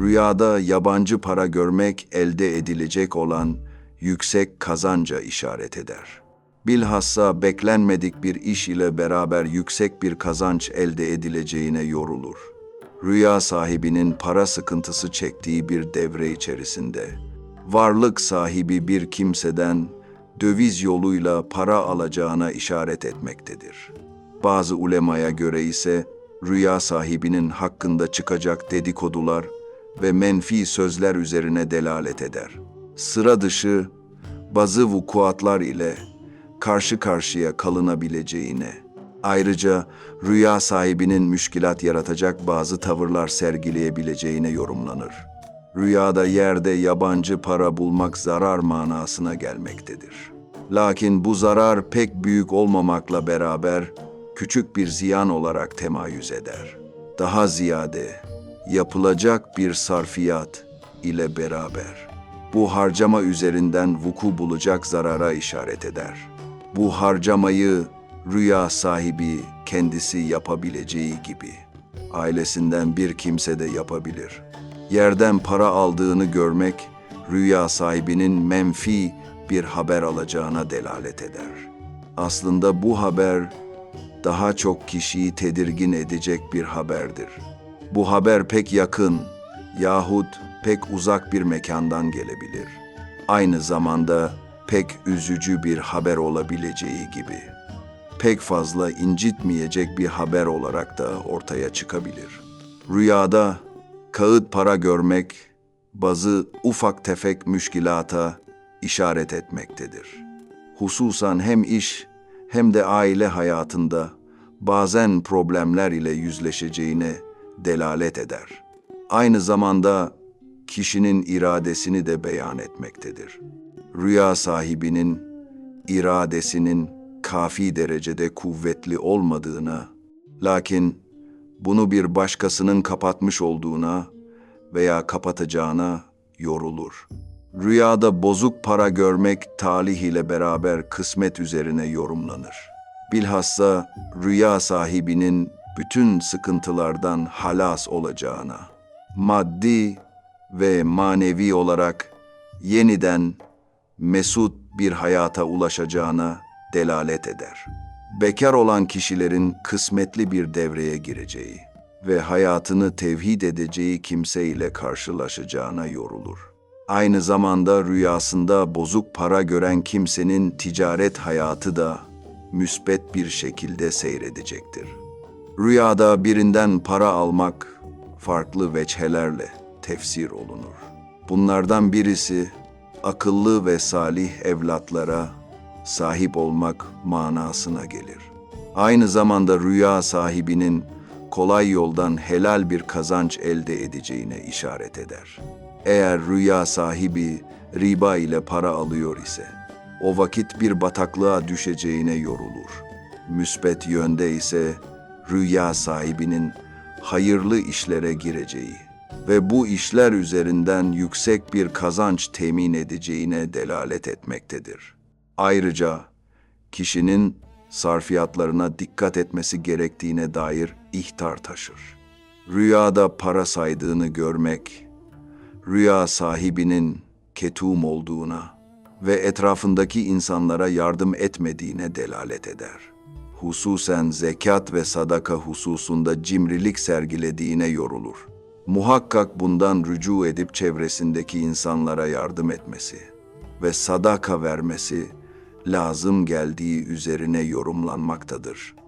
Rüyada yabancı para görmek elde edilecek olan yüksek kazanca işaret eder. Bilhassa beklenmedik bir iş ile beraber yüksek bir kazanç elde edileceğine yorulur. Rüya sahibinin para sıkıntısı çektiği bir devre içerisinde, varlık sahibi bir kimseden döviz yoluyla para alacağına işaret etmektedir. Bazı ulemaya göre ise rüya sahibinin hakkında çıkacak dedikodular ve menfi sözler üzerine delalet eder. Sıra dışı bazı vukuatlar ile karşı karşıya kalınabileceğine, ayrıca rüya sahibinin müşkilat yaratacak bazı tavırlar sergileyebileceğine yorumlanır. Rüyada yerde yabancı para bulmak zarar manasına gelmektedir. Lakin bu zarar pek büyük olmamakla beraber küçük bir ziyan olarak temayüz eder. Daha ziyade yapılacak bir sarfiyat ile beraber bu harcama üzerinden vuku bulacak zarara işaret eder. Bu harcamayı rüya sahibi kendisi yapabileceği gibi ailesinden bir kimse de yapabilir. Yerden para aldığını görmek rüya sahibinin menfi bir haber alacağına delalet eder. Aslında bu haber daha çok kişiyi tedirgin edecek bir haberdir. Bu haber pek yakın yahut pek uzak bir mekandan gelebilir. Aynı zamanda pek üzücü bir haber olabileceği gibi pek fazla incitmeyecek bir haber olarak da ortaya çıkabilir. Rüyada kağıt para görmek bazı ufak tefek müşkilata işaret etmektedir. Hususan hem iş hem de aile hayatında bazen problemler ile yüzleşeceğine delalet eder. Aynı zamanda kişinin iradesini de beyan etmektedir. Rüya sahibinin iradesinin kafi derecede kuvvetli olmadığına, lakin bunu bir başkasının kapatmış olduğuna veya kapatacağına yorulur. Rüyada bozuk para görmek talih ile beraber kısmet üzerine yorumlanır. Bilhassa rüya sahibinin bütün sıkıntılardan halas olacağına, maddi ve manevi olarak yeniden mesut bir hayata ulaşacağına delalet eder. Bekar olan kişilerin kısmetli bir devreye gireceği ve hayatını tevhid edeceği kimse ile karşılaşacağına yorulur. Aynı zamanda rüyasında bozuk para gören kimsenin ticaret hayatı da müsbet bir şekilde seyredecektir. Rüyada birinden para almak farklı veçhelerle tefsir olunur. Bunlardan birisi akıllı ve salih evlatlara sahip olmak manasına gelir. Aynı zamanda rüya sahibinin kolay yoldan helal bir kazanç elde edeceğine işaret eder. Eğer rüya sahibi riba ile para alıyor ise, o vakit bir bataklığa düşeceğine yorulur. Müsbet yönde ise rüya sahibinin hayırlı işlere gireceği ve bu işler üzerinden yüksek bir kazanç temin edeceğine delalet etmektedir. Ayrıca kişinin sarfiyatlarına dikkat etmesi gerektiğine dair ihtar taşır. Rüyada para saydığını görmek, rüya sahibinin ketum olduğuna ve etrafındaki insanlara yardım etmediğine delalet eder. Hususen zekat ve sadaka hususunda cimrilik sergilediğine yorulur. Muhakkak bundan rücu edip çevresindeki insanlara yardım etmesi ve sadaka vermesi lazım geldiği üzerine yorumlanmaktadır.''